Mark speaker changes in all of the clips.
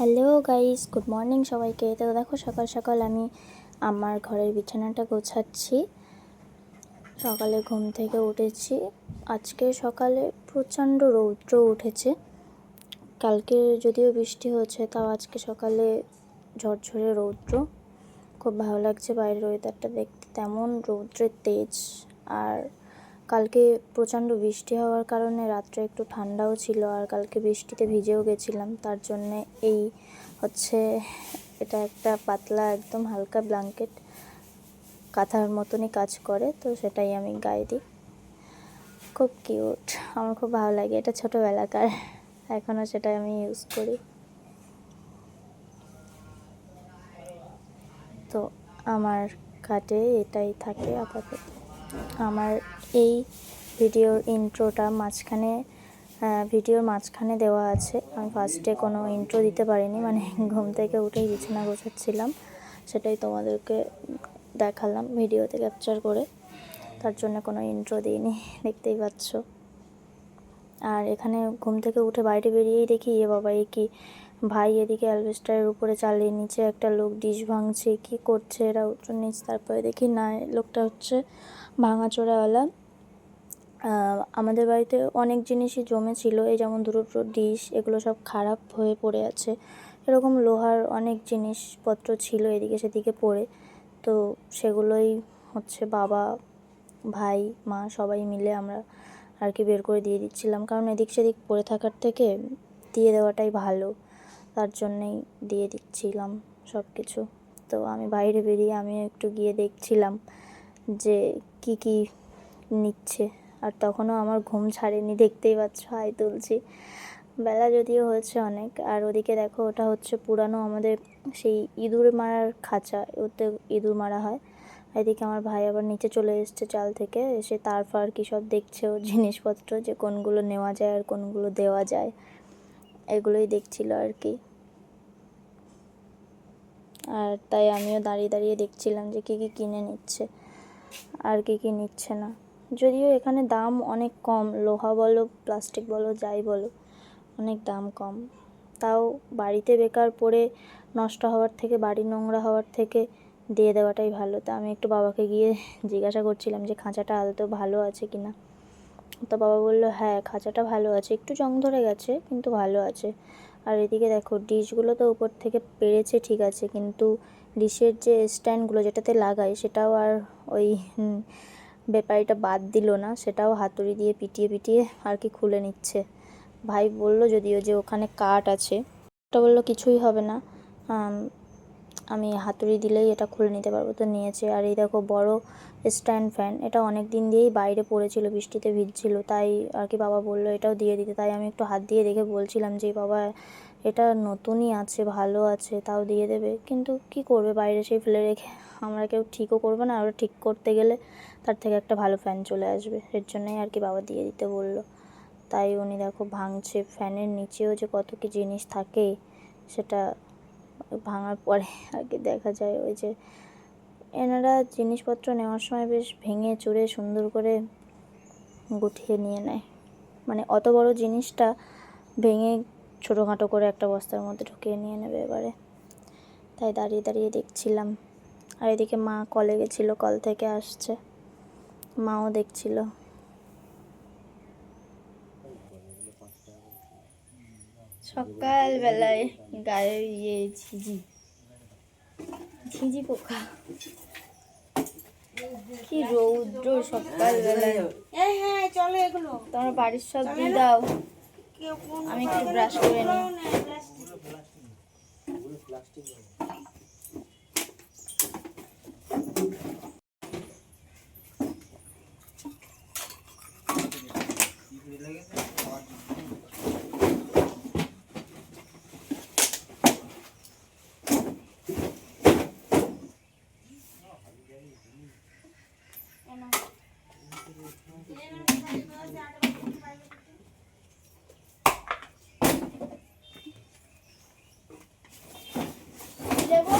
Speaker 1: Hello guys, good morning সবাইকে। তো দেখো, সকাল সকাল আমি আমার ঘরের বিছানাটা গোছাচ্ছি। সকালে ঘুম থেকে উঠেছি। আজকে সকালে প্রচণ্ড রৌদ্র উঠেছে। কালকে যদিও বৃষ্টি হয়েছে তাও আজকে সকালে ঝরঝরে রৌদ্র। খুব ভালো লাগছে বাইরের ওয়েদারটা দেখতে। তেমন রৌদ্রের তেজ আর কালকে প্রচণ্ড বৃষ্টি হওয়ার কারণে রাত্রে একটু ঠান্ডাও ছিল আর কালকে বৃষ্টিতে ভিজেও গেছিলাম। তার জন্যে এই হচ্ছে, এটা একটা পাতলা একদম হালকা ব্ল্যাঙ্কেট কাঁথার মতনই কাজ করে, তো সেটাই আমি গায়ে দিই। খুব কিউট আমার খুব ভালো লাগে, এটা ছোটোবেলাকার এখনও সেটা আমি ইউজ করি। তো আমার কাটে এটাই থাকে আপাতত। আমার এই ভিডিওর ইন্ট্রোটা মাঝখানে ভিডিওর মাঝখানে দেওয়া আছে। আমি ফার্স্টে কোনো ইন্ট্রো দিতে পারিনি মানে ঘুম থেকে উঠেই বিছানা গোছাচ্ছিলাম। সেটাই তোমাদেরকে দেখালাম ভিডিওতে ক্যাপচার করে। তার জন্য কোনো ইন্ট্রো দিইনি, দেখতেই পাচ্ছ। আর এখানে ঘুম থেকে উঠে বাইরে বেরিয়েই দেখি, এ বাবা এ কি ভাই এদিকে অ্যালভেস্টারের উপরে চালিয়ে নিচে একটা লোক ডিশ ভাঙছে, কি করছে? এরা উঁচু নিচ, তারপরে দেখি না লোকটা হচ্ছে ভাঙাচোরাওয়ালা। আমাদের বাড়িতে অনেক জিনিসই জমেছিল, এই যেমন দুটো ডিশ, এগুলো সব খারাপ হয়ে পড়ে আছে। এরকম লোহার অনেক জিনিসপত্র ছিল এদিকে সেদিকে পড়ে। তো সেগুলোই হচ্ছে বাবা, ভাই, মা সবাই মিলে আমরা আর কি বের করে দিয়ে দিচ্ছিলাম। কারণ এদিক সেদিক পড়ে থাকার থেকে দিয়ে দেওয়াটাই ভালো। তার জন্যেই দিয়ে দিচ্ছিলাম সব কিছু। তো আমি বাইরে বেরিয়ে আমিও একটু গিয়ে দেখছিলাম যে কি কি নিচ্ছে। আর তখনও আমার ঘুম ছাড়েনি, দেখতেই পাচ্ছ, হাই তুলছি। বেলা যদিও হয়েছে অনেক, আর ওদিকে দেখো ওটা হচ্ছে পুরানো আমাদের সেই ইঁদুর মারার খাঁচা, ওতে ইঁদুর মারা হয়। এদিকে আমার ভাই আবার নিচে চলে এসছে চাল থেকে, এসে তার ফার কী সব দেখছে ওর জিনিসপত্র, যে কোনগুলো নেওয়া যায় আর কোনগুলো দেওয়া যায়। এগুলোই দেখছিল আর কি। আর তাই আমিও দাঁড়িয়ে দাঁড়িয়ে দেখছিলাম যে কী কী কিনে নিচ্ছে, আর কী কী নিচ্ছে না। যদিও এখানে দাম অনেক কম, লোহা বলো প্লাস্টিক বলো, যাই বলো, অনেক দাম কম। তাও বাড়িতে বেকার পড়ে নষ্ট হওয়ার থেকে বাড়ি নোংরা হওয়ার থেকে দিয়ে দেওয়াটাই ভালো। তা আমি একটু বাবাকে গিয়ে জিজ্ঞাসা করছিলাম যে খাঁচাটা আদতেও ভালো আছে কি না তো বাবা বলল হ্যাঁ খাঁচাটা ভালো আছে। একটু জং ধরে গেছে, কিন্তু ভালো আছে। আর এদিকে দেখো, ডিশগুলো তো উপর থেকে পেরেছে, ঠিক আছে। কিন্তু ডিশের যে স্ট্যান্ডগুলো যেটাতে লাগাই সেটাও আর ওই ব্যাপারীটা বাদ দিল না। সেটাও হাতুড়ি দিয়ে পিটিয়ে পিটিয়ে আর কি খুলে নিচ্ছে। ভাই বলল, যদিও যে ওখানে কাঠ আছে, ওটা বলল, কিছুই হবে না। আমি হাতুড়ি দিলেই এটা খুলে নিতে পারব। তো নিয়েছে। আর এই দেখো, বড় স্ট্যান্ড ফ্যান। এটা অনেক দিন দিয়েই বাইরে পড়েছিল, বৃষ্টিতে ভিজছিল। তাই আর কি বাবা বলল, এটাও দিয়ে দিতে। তাই আমি একটু হাত দিয়ে দেখে বলছিলাম যে, বাবা, এটা নতুনই আছে, ভালো আছে, তাও দিয়ে দেবে। কিন্তু কি করবে, বাইরে সেই ফেলে রেখে আমরা কেউ ঠিকও করব না। আর ঠিক করতে গেলে তার থেকে একটা ভালো ফ্যান চলে আসবে। এর জন্যই আর কি বাবা দিয়ে দিতে বলল। তাই উনি দেখো ভাঙছে। ফ্যানের নিচেও যে কত কি জিনিস থাকে, সেটা ভাঙার পরে আর কি দেখা যায়। ওই যে এনারা জিনিসপত্র নেওয়ার সময় বেশ ভেঙে চুরে সুন্দর করে গুছিয়ে নিয়ে নেয়। মানে অত বড় জিনিসটা ভেঙে ছোটোখাটো করে একটা বস্তার মধ্যে ঢুকিয়ে নিয়ে নেবে এবারে। তাই দাঁড়িয়ে দাঁড়িয়ে দেখছিলাম। আর এদিকে মা কলে গেছিল, কল থেকে আসছে। মাও দেখছিল। সকালবেলায় গায়ে ইয়ে ঝিঝি। ঝিঝি পোকা। কি রৌদ্র সকালবেলায়।
Speaker 2: হ্যাঁ
Speaker 1: তোমার বাড়ির সব দিয়ে দাও। আমি একটু ব্রাশ করে নিই। দেবো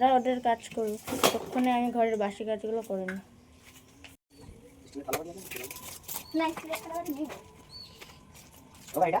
Speaker 1: ওরা ওদের কাজ করুক ততক্ষণে আমি ঘরের বাসি কাজগুলো করে নিই।
Speaker 3: এটা?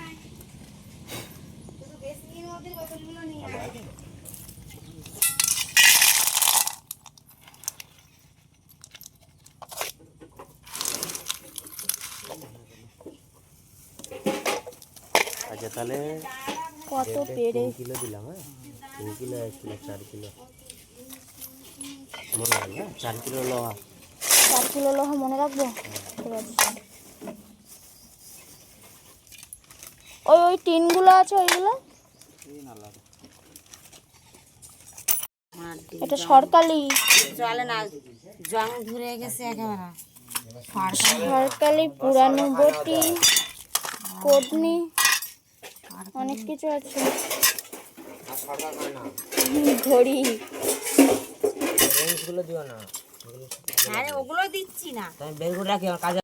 Speaker 4: তাহলে
Speaker 1: কত পেরে?
Speaker 4: কিলো দিলাম হ্যাঁ? তিন কিলো এক কিলো চার কিলো। মনে হয়? না চার কিলো লোহা।
Speaker 1: চার কিলো লোহা মনে রাখব? ঠিক আছে ওই ওই টিনগুলো আছে ওইগুলো? এটা সরকারি।
Speaker 2: জলে না জং ধরে গেছে একেবারে।
Speaker 1: সরকারি পুরানো বটি কোটনি অনেক কিছু আছে। ঘড়ি।
Speaker 4: রেঞ্জগুলো দিও না।
Speaker 2: আরে ওগুলো দিচ্ছি না।
Speaker 4: তাই বের করে রাখি আমার কাজে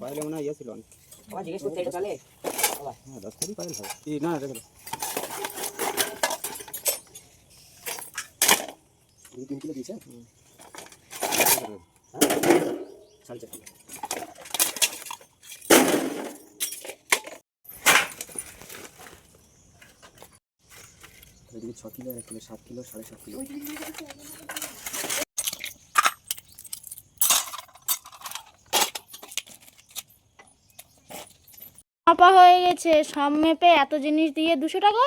Speaker 5: পাইলে মনে হয় ইয়ে ছিল
Speaker 3: জিজ্ঞেস করতে এটা তাহলে?
Speaker 5: হ্যাঁ দশ কেজি পাইল হবে। না দেখো দুই তিন কিলো দিয়েছে
Speaker 3: সাড়ে চার কিলো
Speaker 5: এদিকে ছ কিলো এক কিলো সাত কিলো সাড়ে সাত কিলো।
Speaker 1: মাপা হয়ে গেছে সব মেপে এত জিনিস দিয়ে দুশো টাকা?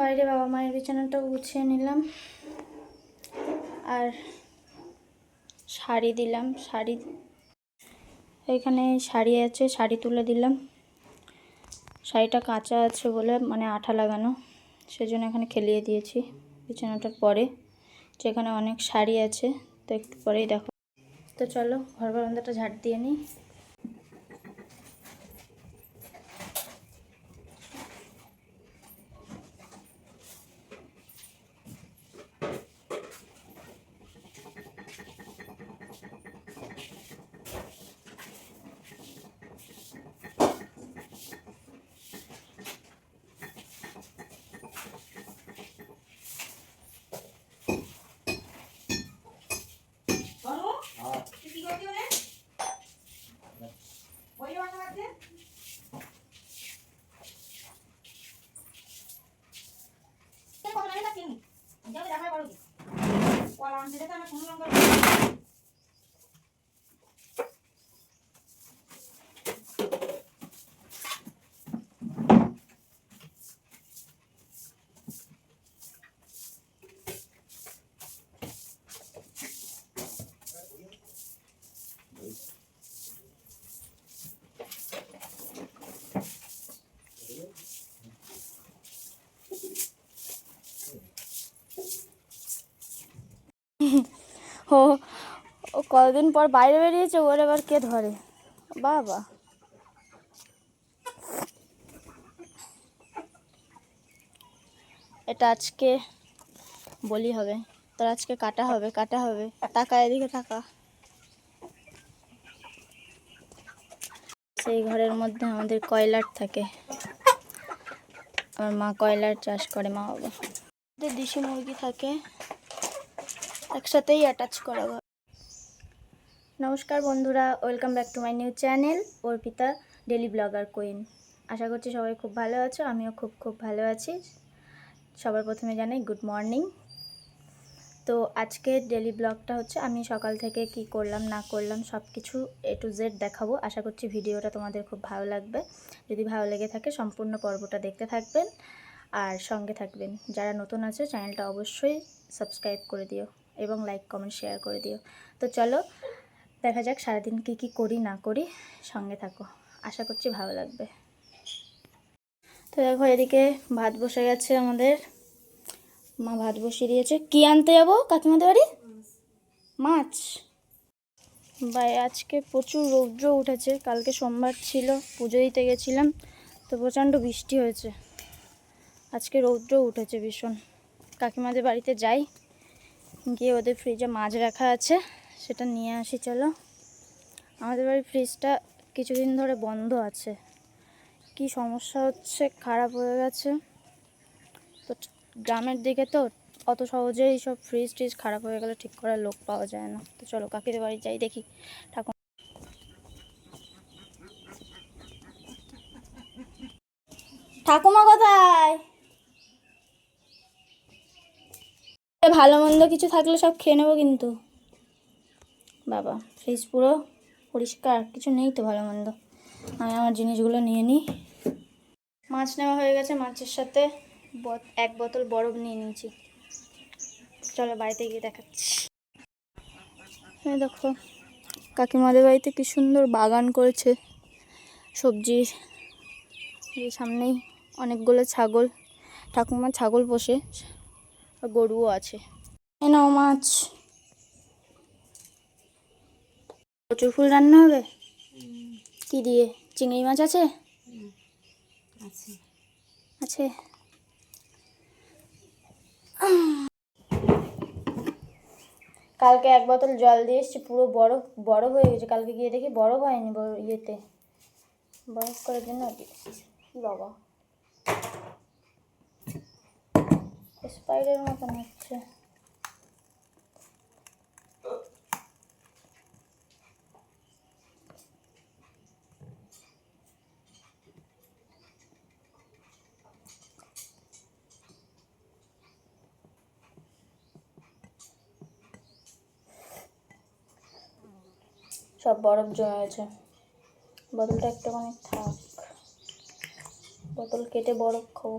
Speaker 1: বাইরে বাবা মায়ের বিছানাটা গুছিয়ে নিলাম। আর শাড়ি দিলাম, শাড়ি এখানে শাড়ি আছে, শাড়ি তুলে দিলাম। শাড়িটা কাঁচা আছে বলে মানে আঠা লাগানো, সেজন্য এখানে খেলিয়ে দিয়েছি বিছানাটার পরে। যেখানে অনেক শাড়ি আছে, তো একটু পরেই দেখো। তো চলো ঘর বারান্দাটা ঝাড় দিয়ে নিই। உள்ளங்க ও ও কতদিন পর বাইরে বেরিয়েছে, ওর এবার কে ধরে? বাবা। এটা আজকে বলি হবে। তোর আজকে কাটা হবে কাটা হবে। টাকা এদিকে টাকা সেই ঘরের মধ্যে আমাদের কয়লার থাকে। আমার মা কয়লার চাষ করে, মা বাবা। দেশি মুরগি থাকে। একসাথেই অ্যাটাচ করা ঘর নমস্কার বন্ধুরা welcome back to my new channel Arpita daily blogger queen আশা করছি সবাই খুব ভালো আছো, আমিও খুব খুব ভালো আছি। সবার প্রথমে জানাই গুড মর্নিং তো আজকের ডেলি ব্লগটা হচ্ছে, আমি সকাল থেকে কি করলাম, না করলাম সব কিছু এ টু জেড দেখাবো। আশা করছি ভিডিওটা তোমাদের খুব ভালো লাগবে। যদি ভালো লেগে থাকে, সম্পূর্ণ পর্বটা দেখতে থাকবেন। আর সঙ্গে থাকবেন। যারা নতুন আছে চ্যানেলটা অবশ্যই সাবস্ক্রাইব করে দিও। এবং লাইক কমেন্ট শেয়ার করে দিও। তো চলো, দেখা যাক সারাদিন কি কি করি, না করি, সঙ্গে থাকো। আশা করছি ভালো লাগবে। তো দেখো, এদিকে ভাত বসে গেছে আমাদের। মা ভাত বসিয়ে দিয়েছে। কি আনতে যাব কাকিমাদের বাড়ি? মাছ। ভাই, আজকে প্রচুর রৌদ্র উঠেছে। কালকে সোমবার ছিল, পুজো দিতে গেছিলাম, তো প্রচণ্ড বৃষ্টি হয়েছে। আজকে রৌদ্র উঠেছে ভীষণ। কাকিমাদের বাড়িতে যাই। গিয়ে ওদের ফ্রিজে মাছ রাখা আছে, সেটা নিয়ে আসি, চলো। আমাদের বাড়ির ফ্রিজটা কিছুদিন ধরে বন্ধ আছে। কি সমস্যা হচ্ছে, খারাপ হয়ে গেছে। তো গ্রামের দিকে তো অত সহজেই সব ফ্রিজ ট্রিজ খারাপ হয়ে গেলে ঠিক করার লোক পাওয়া যায় না। তো চলো, কাকিদের বাড়ি যাই, দেখি। ঠাকুর ঠাকুমা কোথায়? ভালো মন্দ কিছু থাকলে সব খেয়ে নেব কিন্তু। বাবা ফ্রিজ পুরো পরিষ্কার, কিছু নেই তো ভালো মন্দ। আমি আমার জিনিসগুলো নিয়ে নিই। মাছ নেওয়া হয়ে গেছে, মাছের সাথে এক বোতল বরফ নিয়ে নিয়েছি। চলো বাড়িতে গিয়ে দেখাচ্ছি। হ্যাঁ দেখো, কাকিমাদের বাড়িতে কি সুন্দর বাগান করেছে। সবজির সামনেই অনেকগুলো ছাগল ঠাকুমা ছাগল পোষে গরুও আছে। নাও মাছ। প্রচুর ফুল রান্না হবে? কি দিয়ে? চিংড়ি মাছ আছে? আছে। কালকে এক বোতল জল দিয়ে এসছি পুরো বরফ বরফ হয়ে গেছে। কালকে গিয়ে দেখি বরফ হয়নি বড় ইয়েতে। বরফ করার জন্য বাবা। স্পাইডার মতন হচ্ছে। সব বরফ জমে গেছে বোতলটা একটুখানি থাক। বোতল কেটে বরফ খাব।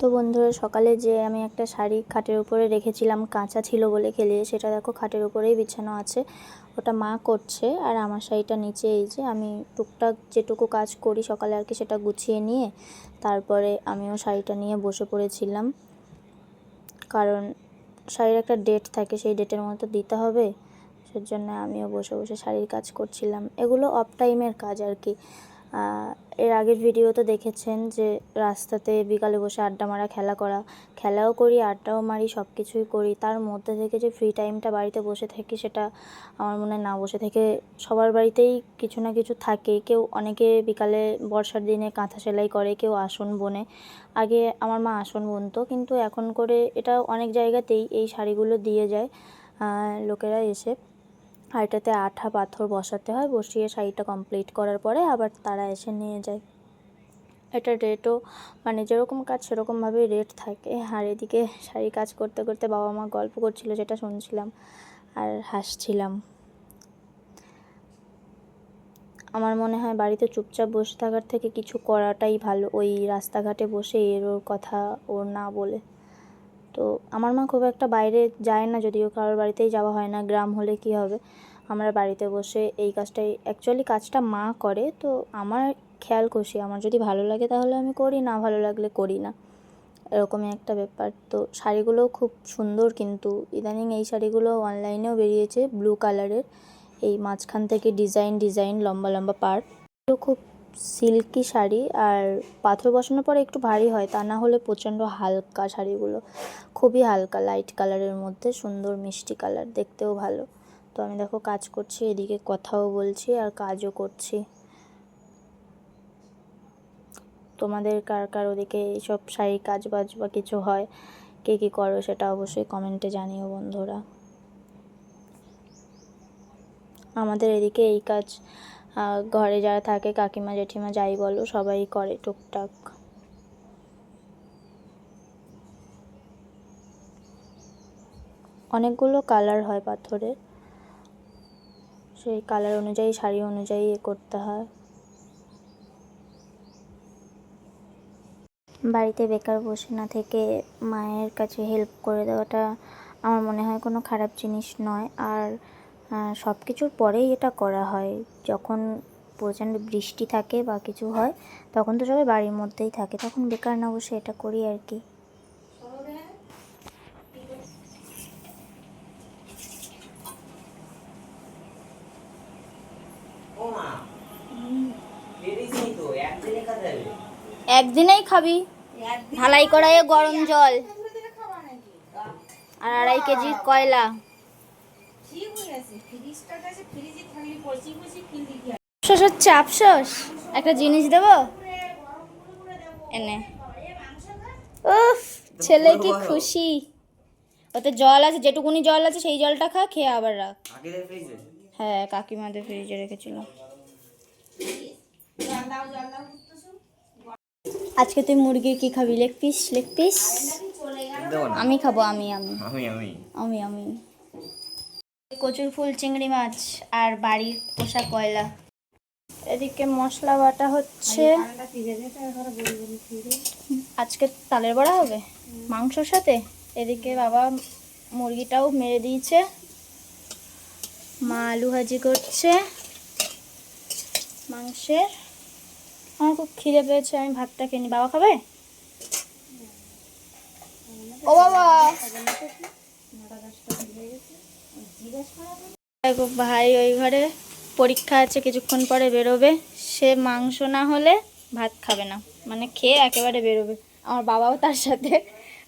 Speaker 1: তো বন্ধুরা, সকালে যে আমি একটা শাড়ি খাটের উপরে রেখেছিলাম, কাঁচা ছিল বলে খেলে সেটা দেখো খাটের উপরেই বিছানো আছে। ওটা মা করছে, আর আমার শাড়িটা নিচে এই যে আমি টুকটাক যেটুকু কাজ করি সকালে আর কি সেটা গুছিয়ে নিয়ে, তারপরে আমিও শাড়িটা নিয়ে বসে পড়েছিলাম। কারণ শাড়ির একটা ডেট থাকে, সেই ডেটের মতো দিতে হবে। সেজন্য আমিও বসে বসে শাড়ির কাজ করছিলাম। এগুলো অফ টাইমের কাজ আর কি। এর আগের ভিডিও তো দেখেছেন যে রাস্তাতে বিকালে বসে আড্ডা মারা, খেলা করা, খেলাও করি, আড্ডাও মারি সব কিছুই করি। তার মধ্যে থেকে যে ফ্রি টাইমটা বাড়িতে বসে থাকি সেটা আমার মনে না বসে থেকে সবার বাড়িতেই কিছু না কিছু থাকে। কেউ অনেকে বিকালে বর্ষার দিনে কাঁথা সেলাই করে, কেউ আসন বোনে। আগে আমার মা আসন বুনতো, কিন্তু এখন করে এটা অনেক জায়গাতেই এই শাড়িগুলো দিয়ে যায় লোকেরা এসে। আর এটাতে আঠা পাথর বসাতে হয়, বসিয়ে শাড়িটা কমপ্লিট করার পরে আবার তারা এসে নিয়ে যায়। এটা রেটও মানে যেরকম কাজ সেরকমভাবেই রেট থাকে। আর এদিকে শাড়ি কাজ করতে করতে বাবা মা গল্প করছিল, যেটা শুনছিলাম আর হাসছিলাম। আমার মনে হয় বাড়িতে চুপচাপ বসে থাকার থেকে কিছু করাটাই ভালো, ওই রাস্তাঘাটে বসে এর ওর কথা ওর না বলে। তো আমার মা খুব একটা বাইরে যায় না যদিও, কারোর বাড়িতেই যাওয়া হয় না, গ্রাম হলে কি হবে? আমরা বাড়িতে বসে এই কাজটাই অ্যাকচুয়ালি কাজটা মা করে, তো আমার খেয়াল খুশি। আমার যদি ভালো লাগে তাহলে আমি করি, না ভালো লাগলে করি না। এরকমই একটা ব্যাপার। তো শাড়িগুলোও খুব সুন্দর কিন্তু, ইদানিং এই শাড়িগুলো অনলাইনেও বেরিয়েছে ব্লু কালারের এই মাঝখান থেকে ডিজাইন ডিজাইন লম্বা লম্বা এগুলো খুব সিল্কি শাড়ি আর পাথর বসানোর পরে একটু ভারী হয়, তা না হলে প্রচণ্ড হালকা শাড়িগুলো। খুবই হালকা লাইট কালারের মধ্যে, সুন্দর মিষ্টি কালার দেখতেও ভালো। তো আমি দেখো কাজ করছি, এদিকে কথাও বলছি আর কাজও করছি। তোমাদের কার কার ওদিকে এইসব শাড়ি কাজ বাজ বা কিছু হয়, কে কী করো সেটা অবশ্যই কমেন্টে জানিও বন্ধুরা। আমাদের এদিকে এই কাজ ঘরে যারা থাকে, কাকিমা, জেঠিমা, যাই বলো, সবাই করে টুকটাক। অনেকগুলো কালার হয় পাথরের সেই কালার অনুযায়ী, শাড়ি অনুযায়ী এ করতে হয়। বাড়িতে বেকার বসে না থেকে মায়ের কাছে হেল্প করে দেওয়াটা আমার মনে হয় কোনো খারাপ জিনিস নয়। আর সব কিছুর পরেই এটা করা হয়। যখন প্রচণ্ড বৃষ্টি থাকে বা কিছু হয় তখন তো সবাই বাড়ির মধ্যেই থাকে। তখন বেকার না বসে এটা করি আর কি। একদিনেই খাবি। ঢালাই কড়াইয়ে গরম জল। আর আড়াই কেজি কয়লা। আফসোস হচ্ছে আফসোস। একটা জিনিস দেবো? এনে। উফ ছেলে কি খুশি। ওতে জল আছে যেটুকুনি জল আছে সেই জলটা খা খেয়ে আবার রাখ। হ্যাঁ কাকিমাদের ফ্রিজে রেখেছিল
Speaker 2: জল দাও জল দাও করতেছো
Speaker 1: আজকে তুই মুরগির কি খাবি? Leg piece leg piece? আমি খাব আমি আমি।
Speaker 4: আমি আমি।
Speaker 1: আমি আমি। কচুর ফুল চিংড়ি মাছ আর বাড়ির পোষা কয়লা। এদিকে মশলা বাটা হচ্ছে। আজকে তালের বড়া হবে? মাংসর সাথে? এদিকে বাবা মুরগিটাও মেরে দিয়েছে। মা আলু ভাজি করছে। মাংসের। আমার খুব খিদে পেয়েছে আমি ভাতটা খেয়ে নিই বাবা খাবে? ও বাবা! ভাই ওই ঘরে পরীক্ষা আছে, কিছুক্ষণ পরে বেরোবে। সে মাংস না হলে ভাত খাবে না। মানে খেয়ে একেবারে বেরোবে। আমার বাবাও তার সাথে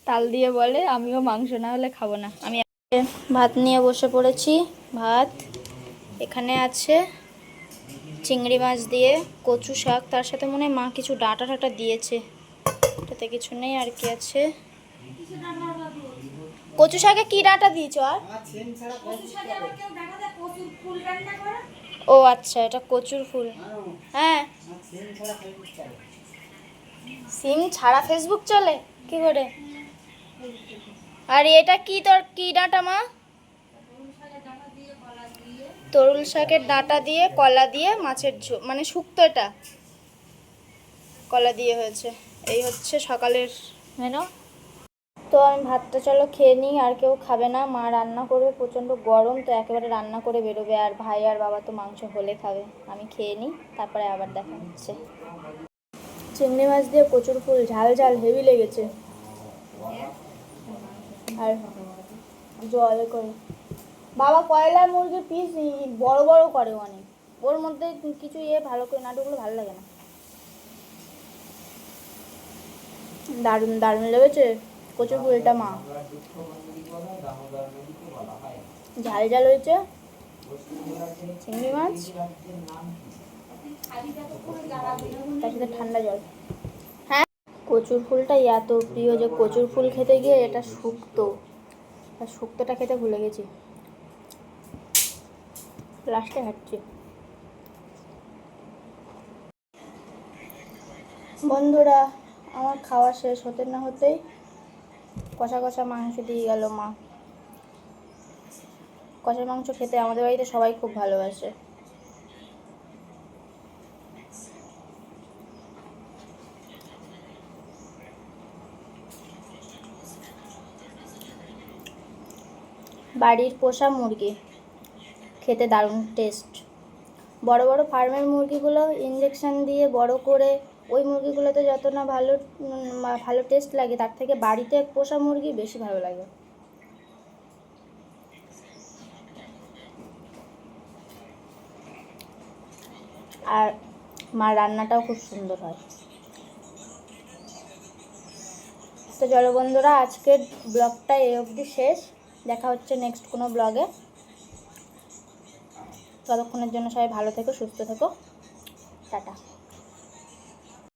Speaker 1: তাল দিয়ে বলে, আমিও মাংস না হলে খাব না। আমি ভাত নিয়ে বসে পড়েছি। ভাত এখানে আছে। চিংড়ি মাছ দিয়ে কচু শাক। তার সাথে মনে হয় মা কিছু ডাঁটা টাটা দিয়েছে। এটাতে কিছু নেই আর কি আছে। কচু শাকে কি ডাঁটা দিয়েছ আর? ও আচ্ছা এটা কচুর ফুল। হ্যাঁ। সিম ছাড়া ফেসবুক চলে? কি করে? আর এটা কি তোর কি ডাঁটা মা? তরুল শাকের ডাঁটা দিয়ে কলা দিয়ে মাছের ঝোল মানে শুক্তো এটা। কলা দিয়ে হয়েছে। এই হচ্ছে সকালের মেনু। তো আমি ভাতটা চলো খেয়ে নিই, আর কেউ খাবে না। মা রান্না করবে, প্রচণ্ড গরম, তো একেবারে রান্না করে বেরোবে। আর ভাই আর বাবা তো মাংস হলে খাবে। আমি খেয়ে নিই, তারপরে আবার দেখা হচ্ছে। চিংড়ি মাছ দিয়ে প্রচুর ফুল, ঝাল ঝাল, হেভি লেগেছে। আর জল করে। বাবা কয়লা মুরগির পিস বড় বড় করে অনেক। ওর মধ্যে কিছু ইয়ে ভালো করে না ঢুকলে ভালো লাগে না। দারুণ দারুণ লেগেছে। কচুর ফুলটা মা। ঝাল ঝাল হয়েছে। চিংড়ি মাছ। তার সাথে ঠান্ডা জল। হ্যাঁ কচুর ফুলটাই এত প্রিয় যে কচুর ফুল খেতে গিয়ে এটা শুক্তো। আর শুক্তোটা খেতে ভুলে গেছি। লাস্টে হাঁটছি। বন্ধুরা, আমার খাওয়া শেষ হতে না হতেই কষা কষা মাংস দিয়ে গেল মা। কষা মাংস খেতে আমাদের বাড়িতে সবাই খুব ভালোবাসে। বাড়ির পোষা মুরগি। খেতে দারুণ টেস্ট বড় বড় ফার্মের মুরগিগুলো ইঞ্জেকশন দিয়ে বড় করে ওই মুরগিগুলোতে যত না ভালো ভালো টেস্ট লাগে, তার থেকে বাড়িতে পোষা মুরগি বেশি ভালো লাগে। আর মার রান্নাটাও খুব সুন্দর হয়। তো জলবন্ধুরা আজকের ব্লগটা এই অবধি শেষ। দেখা হচ্ছে নেক্সট কোনো ব্লগে ততক্ষণের জন্য সবাই ভালো থেকো, সুস্থ থেকো। টাটা।